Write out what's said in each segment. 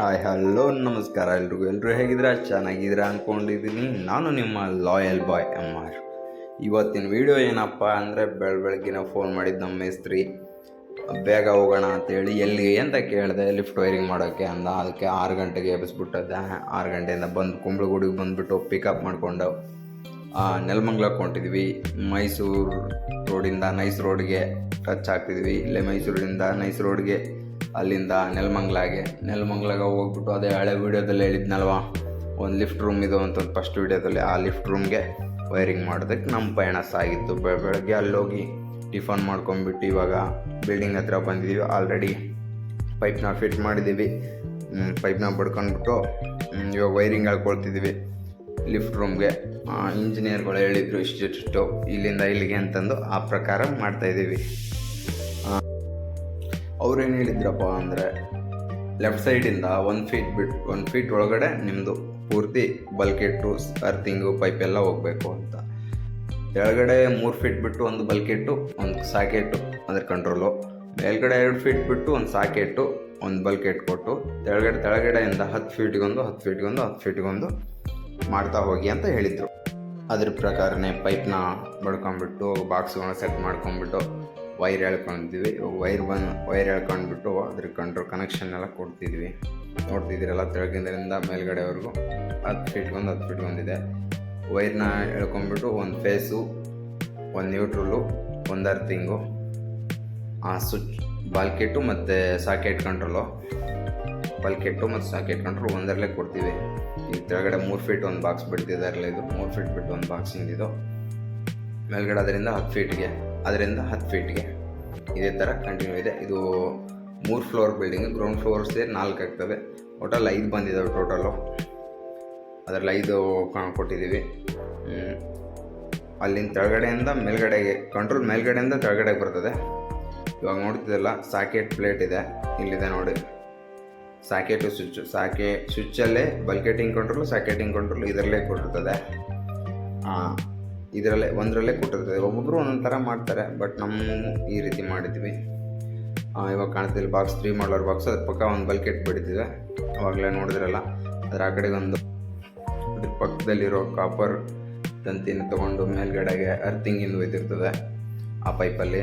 Hi, hello, ನಮಸ್ಕಾರ ಎಲ್ರಿಗೂ. ಎಲ್ಲರೂ ಹೇಗಿದ್ದೀರಾ? ಚೆನ್ನಾಗಿದ್ದೀರಾ ಅಂದ್ಕೊಂಡಿದ್ದೀನಿ ನಾನು ನಿಮ್ಮ ಲಾಯಲ್ ಬಾಯ್ ಎಂ ಆರ್ ಇವತ್ತಿನ ವಿಡಿಯೋ ಏನಪ್ಪ ಅಂದರೆ ಬೆಳ, ಬೆಳಗ್ಗಿನ ಫೋನ್ ಮಾಡಿದ್ದು ನಮ್ಮ ಮೇಸ್ತ್ರಿ, ಬೇಗ ಹೋಗೋಣ ಅಂತೇಳಿ ಎಲ್ಲಿ ಅಂತ ಕೇಳಿದೆ ಲಿಫ್ಟ್ ವೈರಿಂಗ್ ಮಾಡೋಕ್ಕೆ ಅಂದ. ಅದಕ್ಕೆ ಆರು ಗಂಟೆಗೆ ಎಬ್ಬಿಸ್ಬಿಟ್ಟದ್ದೆ. ಆರು ಗಂಟೆಯಿಂದ ಬಂದು ಕುಂಬಳಗುಡಿಗೆ ಬಂದುಬಿಟ್ಟು ಪಿಕಪ್ ಮಾಡಿಕೊಂಡು ನೆಲಮಂಗ್ಲಕ್ಕೆ ಹೊಂಟಿದ್ವಿ. ಮೈಸೂರು ರೋಡಿಂದ ನೈಸ್ ರೋಡ್ಗೆ ಟಚ್ ಆಗ್ತಿದ್ವಿ. ಇಲ್ಲೇ ಮೈಸೂರಿಂದ ನೈಸ್ ರೋಡ್ಗೆ ಅಲ್ಲಿಂದ ನೆಲಮಂಗ್ಲಾಗೆ. ನೆಲಮಂಗ್ಲಾಗ ಹೋಗ್ಬಿಟ್ಟು ಅದೇ ಹಳೆ ವೀಡಿಯೋದಲ್ಲಿ ಹೇಳಿದ್ನಲ್ವ? ಒಂದು ಲಿಫ್ಟ್ ರೂಮ್ ಇದು ಅಂತ ಫಸ್ಟ್ ವೀಡಿಯೋದಲ್ಲಿ. ಆ ಲಿಫ್ಟ್ ರೂಮ್ಗೆ ವೈರಿಂಗ್ ಮಾಡೋದಕ್ಕೆ ನಮ್ಮ ಪಯಣ ಸಾಗಿತ್ತು. ಬೆಳಗ್ಗೆ ಅಲ್ಲೋಗಿ ಟಿಫನ್ ಮಾಡ್ಕೊಂಡ್ಬಿಟ್ಟು ಇವಾಗ ಬಿಲ್ಡಿಂಗ್ ಹತ್ರ ಬಂದಿದ್ದೀವಿ ಆಲ್ರೆಡಿ ಪೈಪ್ನ ಫಿಟ್ ಮಾಡಿದ್ದೀವಿ ಪೈಪ್ನ ಬಡ್ಕೊಂಡ್ಬಿಟ್ಟು ಇವಾಗ ವೈರಿಂಗ್ ಹಾಕ್ಕೊಳ್ತಿದ್ದೀವಿ ಲಿಫ್ಟ್ ರೂಮ್ಗೆ ಇಂಜಿನಿಯರ್ಗಳು ಹೇಳಿದರು ಇಷ್ಟಿಷ್ಟು ಇಲ್ಲಿಂದ ಇಲ್ಲಿಗೆ ಅಂತಂದು ಆ ಪ್ರಕಾರ ಮಾಡ್ತಾಯಿದ್ದೀವಿ ಅವ್ರೇನು ಹೇಳಿದ್ರಪ್ಪ ಅಂದರೆ ಲೆಫ್ಟ್ ಸೈಡಿಂದ ಒಂದು ಫೀಟ್ ಬಿಟ್ ಒನ್ ಫೀಟ್ ಒಳಗಡೆ ನಿಮ್ಮದು ಪೂರ್ತಿ ಬಲ್ಕೆಟ್ಟು ಅರ್ಥಿಂಗು ಪೈಪ್ ಎಲ್ಲ ಹೋಗಬೇಕು ಅಂತ. ಕೆಳಗಡೆ ಮೂರು ಫೀಟ್ ಬಿಟ್ಟು ಒಂದು ಬಲ್ಕೆಟ್ಟು ಒಂದು ಸಾಕೆಟ್ಟು ಅಂದರೆ ಕಂಟ್ರೋಲು ಮೇಲ್ಗಡೆ ಎರಡು ಫೀಟ್ ಬಿಟ್ಟು ಒಂದು ಸಾಕೆಟ್ಟು ಒಂದು ಬಲ್ಕೆಟ್ ಕೊಟ್ಟು ತೆಳಗಡೆ ತೆಳಗಡೆಯಿಂದ ಹತ್ತು ಫೀಟಿಗೊಂದು ಹತ್ತು ಫೀಟಿಗೊಂದು ಹತ್ತು ಫೀಟಿಗೊಂದು ಮಾಡ್ತಾ ಹೋಗಿ ಅಂತ ಹೇಳಿದರು. ಅದ್ರ ಪ್ರಕಾರನೇ ಪೈಪ್ನ ಬಡ್ಕೊಂಬಿಟ್ಟು ಬಾಕ್ಸ್ಗಳನ್ನ ಸೆಟ್ ಮಾಡ್ಕೊಂಡ್ಬಿಟ್ಟು ವೈರ್ ಎಳ್ಕೊಂಡಿದ್ವಿ. ವೈರ್ ಬಂದು ವೈರ್ ಎಳ್ಕೊಂಡ್ಬಿಟ್ಟು ಅದ್ರ ಕಂಟ್ರೋಲ್ ಕನೆಕ್ಷನ್ ಎಲ್ಲ ಕೊಡ್ತಿದ್ವಿ. ನೋಡ್ತಿದ್ದೀರಲ್ಲ, ತೆಳಗಿಂದರಿಂದ ಮೇಲ್ಗಡೆವರೆಗೂ. ಹತ್ತು ಫೀಟ್ಗೊಂದು ಹತ್ತು ಫೀಟ್ ಬಂದಿದೆ. ವೈರ್ನ ಎಳ್ಕೊಂಡ್ಬಿಟ್ಟು ಒಂದು ಫೇಸು ಒಂದು ನ್ಯೂಟ್ರಲು ಒಂದು ಅರ್ಥಿಂಗು ಆ ಸ್ವಿಚ್ ಬಾಲ್ಕೆಟು ಮತ್ತು ಸಾಕೆಟ್ ಕಂಟ್ರೋಲು ಬಲ್ಕೆಟ್ಟು ಮತ್ತು ಸಾಕೆಟ್ ಕಂಟ್ರೋಲ್ ಒಂದರಲ್ಲೇ ಕೊಡ್ತೀವಿ. ಈ ಕೆಳಗಡೆ ಮೂರು ಫೀಟ್ ಒಂದು ಬಾಕ್ಸ್ ಬಿಡ್ತಿದ್ದಾರಲ್ಲ ಇದು. ಮೂರು ಫೀಟ್ ಬಿಟ್ಟು ಒಂದು ಬಾಕ್ಸ್ ಇದು ಮೇಲ್ಗಡೆ ಅದರಿಂದ ಹತ್ತು ಫೀಟ್ಗೆ ಅದರಿಂದ ಹತ್ತು ಫೀಟ್ಗೆ ಇದೇ ಥರ ಕಂಟಿನ್ಯೂ ಇದೆ. ಇದು ಮೂರು ಫ್ಲೋರ್ ಬಿಲ್ಡಿಂಗ್ ಗ್ರೌಂಡ್ ಫ್ಲೋರ್ ಸೇರಿ ನಾಲ್ಕು ಆಗ್ತವೆ. ಟೋಟಲ್ ಐದು ಬಂದಿದ್ದಾವೆ ಟೋಟಲು ಅದರಲ್ಲಿ ಐದು ಕೊಟ್ಟಿದ್ದೀವಿ ಅಲ್ಲಿನ ಅಲ್ಲಿಂದ ಕೆಳಗಡೆಯಿಂದ ಮೇಲ್ಗಡೆಗೆ ಕಂಟ್ರೋಲ್ ಮೇಲ್ಗಡೆಯಿಂದ ತೆಳಗಡೆಗೆ ಬರ್ತದೆ. ಇವಾಗ ನೋಡ್ತಿದ್ದಲ್ಲ ಸಾಕೆಟ್ ಪ್ಲೇಟ್ ಇದೆ. ಇಲ್ಲಿದೆ ನೋಡಿ. ಸಾಕೆಟು ಸ್ವಿಚ್ ಸಾಕೆ ಸ್ವಿಚ್ಚಲ್ಲೇ ಬಲ್ಕೆಟಿಂಗ್ ಕಂಟ್ರೋಲ್ ಸಾಕೆಟಿಂಗ್ ಕಂಟ್ರೋಲ್ ಇದರಲ್ಲೇ ಕೊಟ್ಟಿರ್ತದೆ. ಇದರಲ್ಲೇ, ಒಂದರಲ್ಲೇ ಕೊಟ್ಟಿರ್ತದೆ. ಒಬ್ಬೊಬ್ಬರು ಒಂದೊಂದು ಥರ ಮಾಡ್ತಾರೆ ಬಟ್ ನಮ್ಮ ಈ ರೀತಿ ಮಾಡಿದ್ವಿ. ಇವಾಗ ಕಾಣ್ತಿಲ್ಲ ಬಾಕ್ಸ್ ತ್ರೀ ಮಾಡಲರ್ ಬಾಕ್ಸ್ ಅದ್ರ ಪಕ್ಕ ಒಂದು ಬಲ್ಕೆಟ್ ಬಿಡ್ತಿದೆ ಅವಾಗಲೇ ನೋಡಿದ್ರಲ್ಲ, ಅದರ ಆ ಕಡೆಗೆ ಒಂದು ಅದ್ರ ಪಕ್ಕದಲ್ಲಿರೋ ಕಾಪರ್ ತಂತಿನ ತೊಗೊಂಡು ಮೇಲ್ಗಡೆಗೆ ಅರ್ಥಿಂಗಿಂದ ಒಯ್ದಿರ್ತದೆ, ಆ ಪೈಪಲ್ಲಿ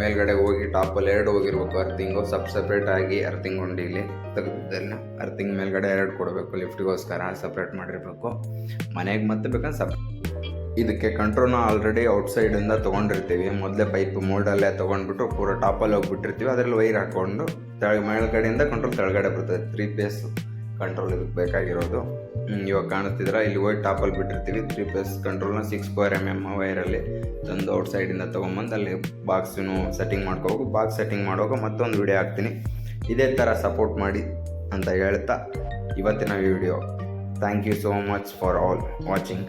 ಮೇಲ್ಗಡೆ ಹೋಗಿ ಟಾಪಲ್ಲಿ ಎರಡು ಹೋಗಿರ್ಬೇಕು ಅರ್ಥಿಂಗು ಸಬ್ ಸಪ್ರೇಟಾಗಿ ಅರ್ಥಿಂಗ್ ಇಲ್ಲಿ. ತೆಗೆದಿದ್ದಲ್ಲಿ ಅರ್ಥಿಂಗ್ ಮೇಲ್ಗಡೆ ಎರಡು ಕೊಡಬೇಕು ಲಿಫ್ಟ್ಗೋಸ್ಕರ ಸಪ್ರೇಟ್ ಮಾಡಿರಬೇಕು. ಮನೆಗೆ ಮತ್ತೆ ಬೇಕಂದ್ರೆ ಸಪ್ ಇದಕ್ಕೆ ಕಂಟ್ರೋಲ್ನ ಆಲ್ರೆಡಿ ಔಟ್ಸೈಡಿಂದ ತೊಗೊಂಡಿರ್ತೀವಿ. ಮೊದಲೇ ಪೈಪ್ ಮೋಲ್ಡಲ್ಲೇ ತೊಗೊಂಡ್ಬಿಟ್ಟು ಪೂರ ಟಾಪಲ್ಲಿ ಹೋಗ್ಬಿಟ್ಟಿರ್ತೀವಿ. ಅದರಲ್ಲಿ ವೈರ್ ಹಾಕ್ಕೊಂಡು ತೆಳ, ಮೇಲ್ಗಡೆಯಿಂದ ಕಂಟ್ರೋಲ್ ಕೆಳಗಡೆ ಬರ್ತದೆ. ತ್ರೀ ಪೇಸ್ ಕಂಟ್ರೋಲ್ ಇದಕ್ಕೆ ಬೇಕಾಗಿರೋದು. ಇವಾಗ ಕಾಣಿಸ್ತಿದ್ರ? ಇಲ್ಲಿ ಹೋಗಿ ಟಾಪಲ್ಲಿ ಬಿಟ್ಟಿರ್ತೀವಿ. ತ್ರೀ ಪೇಸ್ ಕಂಟ್ರೋಲ್ನ ಸಿಕ್ಸ್ ಸ್ಕ್ವೇರ್ ಎಂ ಎಂ ವೈರಲ್ಲಿ ತಂದು ಔಟ್ ಸೈಡಿಂದ ತೊಗೊಂಬಂದು ಅಲ್ಲಿ ಬಾಕ್ಸನ್ನು ಸೆಟ್ಟಿಂಗ್ ಮಾಡ್ಕೋಬೇಕು. ಬಾಕ್ಸ್ ಸೆಟ್ಟಿಂಗ್ ಮಾಡುವಾಗ ಮತ್ತೊಂದು ವಿಡಿಯೋ ಹಾಕ್ತೀನಿ. ಇದೇ ಥರ ಸಪೋರ್ಟ್ ಮಾಡಿ ಅಂತ ಹೇಳ್ತಾ ಇವತ್ತಿನ video thank you so much for all watching